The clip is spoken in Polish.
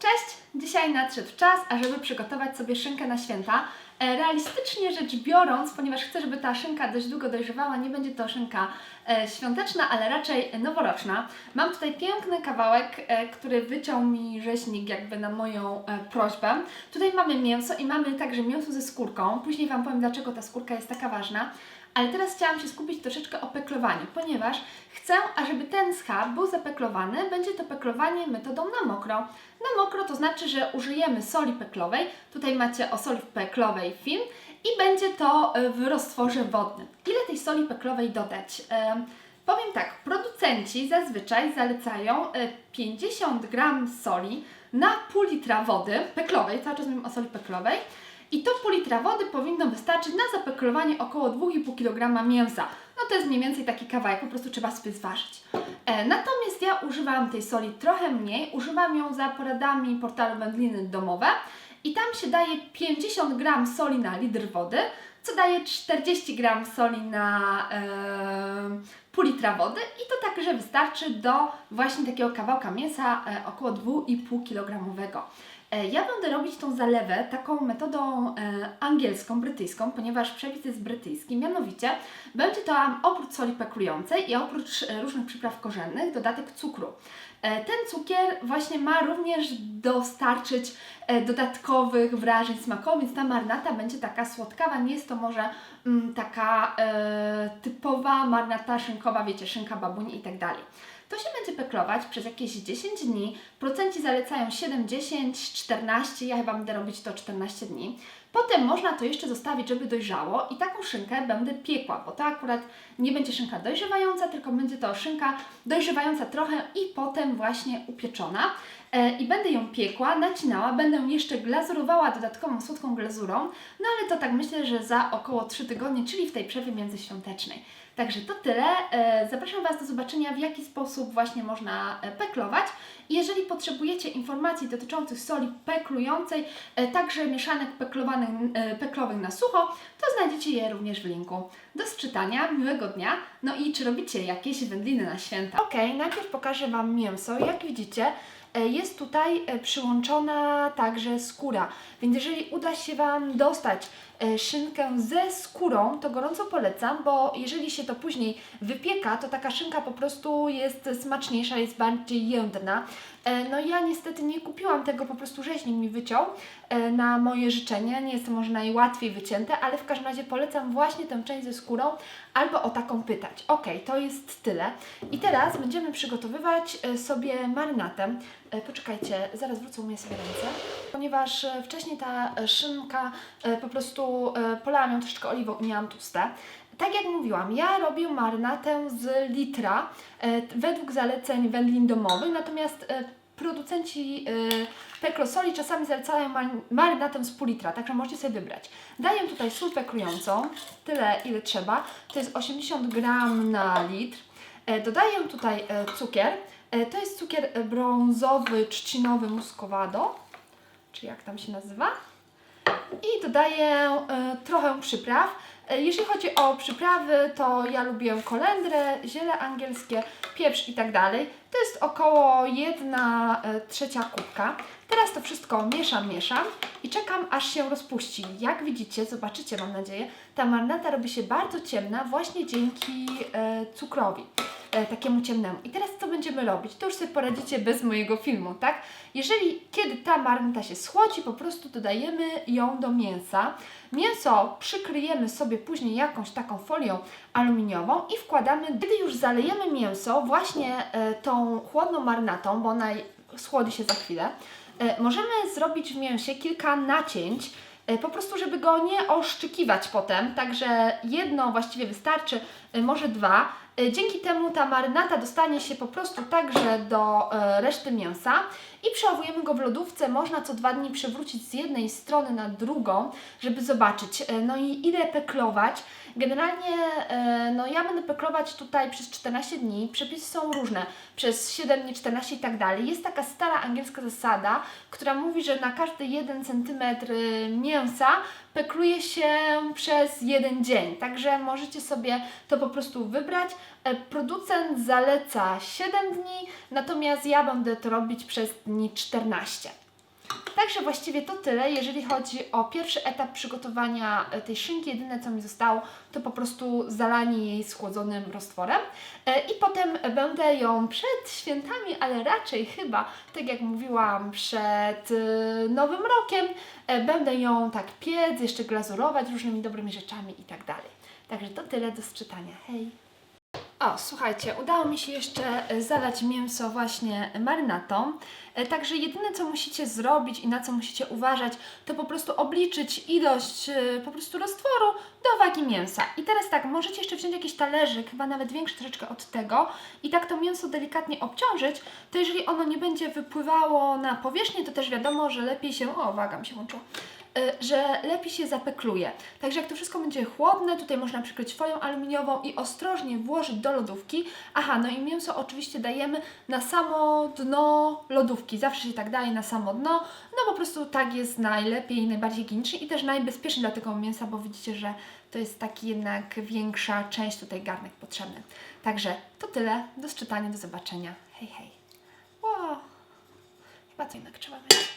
Cześć! Dzisiaj nadszedł czas, ażeby przygotować sobie szynkę na święta. E, Realistycznie rzecz biorąc, ponieważ chcę, żeby ta szynka dość długo dojrzewała, nie będzie to szynka e, świąteczna, ale raczej noworoczna. Mam tutaj piękny kawałek, e, który wyciął mi rzeźnik jakby na moją prośbę. Tutaj mamy mięso i mamy także mięso ze skórką. Później Wam powiem, dlaczego ta skórka jest taka ważna. Ale teraz chciałam się skupić troszeczkę o peklowaniu, ponieważ chcę, ażeby ten schab był zapeklowany. Będzie to peklowanie metodą na mokro. Na mokro to znaczy, że użyjemy soli peklowej. Tutaj macie o soli peklowej film i będzie to e, w roztworze wodnym. Ile tej soli peklowej dodać? E, Powiem tak, producenci zazwyczaj zalecają e, 50 gram soli na pół litra wody peklowej, cały czas mówimy o soli peklowej. I to pół litra wody powinno wystarczyć na zapeklowanie około 2,5 kg mięsa. No to jest mniej więcej taki kawałek, po prostu trzeba sobie zważyć. E, natomiast ja używałam tej soli trochę mniej, używam ją za poradami portalu Wędliny Domowe i tam się daje 50 gram soli na litr wody, co daje 40 gram soli na e, pół litra wody i to także wystarczy do właśnie takiego kawałka mięsa e, około 2,5 kg. E, Ja będę robić tą zalewę taką metodą e, angielską, brytyjską, ponieważ przepis jest brytyjski. Mianowicie będzie to oprócz soli peklującej i oprócz e, różnych przypraw korzennych dodatek cukru. Ten cukier właśnie ma również dostarczyć dodatkowych wrażeń smakowych, więc ta marnata będzie taka słodkawa. Nie jest to może mm, taka typowa marnata szynkowa, wiecie, szynka babuni i tak dalej. To się będzie peklować przez jakieś 10 dni. Procenci zalecają 7, 10, 14. Ja chyba będę robić to 14 dni. Potem można to jeszcze zostawić, żeby dojrzało i taką szynkę będę piekła, bo to akurat nie będzie szynka dojrzewająca, tylko będzie to szynka dojrzewająca trochę i potem właśnie upieczona. E, I będę ją piekła, nacinała, będę jeszcze glazurowała dodatkową słodką glazurą, no ale to tak myślę, że za około 3 tygodnie, czyli w tej przerwie międzyświątecznej. Także to tyle. E, Zapraszam Was do zobaczenia, w jaki sposób właśnie można e, peklować. Jeżeli potrzebujecie informacji dotyczących soli peklującej, e, także mieszanek peklowanych, peklowych na sucho, to znajdziecie je również w linku. Do sczytania, miłego dnia. No i czy robicie jakieś wędliny na święta? Ok, najpierw pokażę Wam mięso. Jak widzicie, jest tutaj e, przyłączona także skóra. Więc jeżeli uda się Wam dostać e, szynkę ze skórą, to gorąco polecam, bo jeżeli się to później wypieka, to taka szynka po prostu jest smaczniejsza, jest bardziej jędrna. E, No ja niestety nie kupiłam tego, po prostu rzeźnik mi wyciął e, na moje życzenie. Nie jest to może najłatwiej wycięte, ale w każdym razie polecam właśnie tę część ze skórą albo o taką pytać. Ok, to jest tyle. I teraz będziemy przygotowywać e, sobie marynatę. E, Poczekajcie, zaraz wrócą mnie sobie ręce, ponieważ e, wcześniej ta szynka po prostu polałam ją troszeczkę oliwą i miałam tłuste. Tak jak mówiłam, ja robię marynatę z litra według zaleceń wędlin domowych, natomiast producenci e, peklosoli czasami zalecają mar- marynatę z pół litra, także możecie sobie wybrać. Daję tutaj sól peklującą, tyle ile trzeba, to jest 80 gram na litr. E, Dodaję tutaj e, cukier, E, to jest cukier brązowy, trzcinowy muscovado, czy jak tam się nazywa. I dodaję trochę przypraw. E, Jeśli chodzi o przyprawy, to ja lubię kolendrę, ziele angielskie, pieprz i tak dalej. To jest około 1 trzecia kubka. Teraz to wszystko mieszam, mieszam i czekam aż się rozpuści. Jak widzicie, zobaczycie mam nadzieję, ta marnata robi się bardzo ciemna właśnie dzięki e, cukrowi e, takiemu ciemnemu. I teraz co będziemy robić? To już sobie poradzicie bez mojego filmu, tak? Jeżeli, kiedy ta marnata się schłodzi, po prostu dodajemy ją do mięsa. Mięso przykryjemy sobie później jakąś taką folią aluminiową i wkładamy, gdy już zalejemy mięso właśnie e, tą chłodną marynatą, bo ona schłodzi się za chwilę, e, możemy zrobić w mięsie kilka nacięć, e, po prostu, żeby go nie oszczykiwać potem, także jedno właściwie wystarczy, e, może dwa. E, Dzięki temu ta marynata dostanie się po prostu także do e, reszty mięsa i przechowujemy go w lodówce. Można co dwa dni przewrócić z jednej strony na drugą, żeby zobaczyć. E, No i ile peklować. Generalnie no ja będę peklować tutaj przez 14 dni. Przepisy są różne, przez 7 dni, 14 i tak dalej. Jest taka stara angielska zasada, która mówi, że na każdy 1 cm mięsa pekluje się przez jeden dzień. Także możecie sobie to po prostu wybrać. E, Producent zaleca 7 dni, natomiast ja będę to robić przez dni 14. Także właściwie to tyle, jeżeli chodzi o pierwszy etap przygotowania e, tej szynki. Jedyne co mi zostało, to po prostu zalanie jej schłodzonym roztworem. E, I potem będę ją przed świętami, ale raczej chyba, tak jak mówiłam, przed e, Nowym Rokiem, będę ją tak piec, jeszcze glazurować różnymi dobrymi rzeczami i tak dalej. Także to tyle do sczytania. Hej! O, słuchajcie, udało mi się jeszcze e, zalać mięso właśnie marynatą. E, Także jedyne co musicie zrobić i na co musicie uważać, to po prostu obliczyć ilość e, po prostu roztworu do wagi mięsa. I teraz tak, możecie jeszcze wziąć jakiś talerzyk, chyba nawet większy troszeczkę od tego i tak to mięso delikatnie obciążyć, to jeżeli ono nie będzie wypływało na powierzchnię, to też wiadomo, że lepiej się, o waga mi się łączyła, że lepiej się zapekluje. Także jak to wszystko będzie chłodne, tutaj można przykryć folią aluminiową i ostrożnie włożyć do lodówki. Aha, no i mięso oczywiście dajemy na samo dno lodówki. Zawsze się tak daje na samo dno, no po prostu tak jest najlepiej, najbardziej higienicznie i też najbezpieczniej dla tego mięsa, bo widzicie, że to jest taki jednak większa część tutaj garnek potrzebny. Także to tyle, do czytania, do zobaczenia. Hej, hej. Wow. Chyba co jednak trzeba będzie.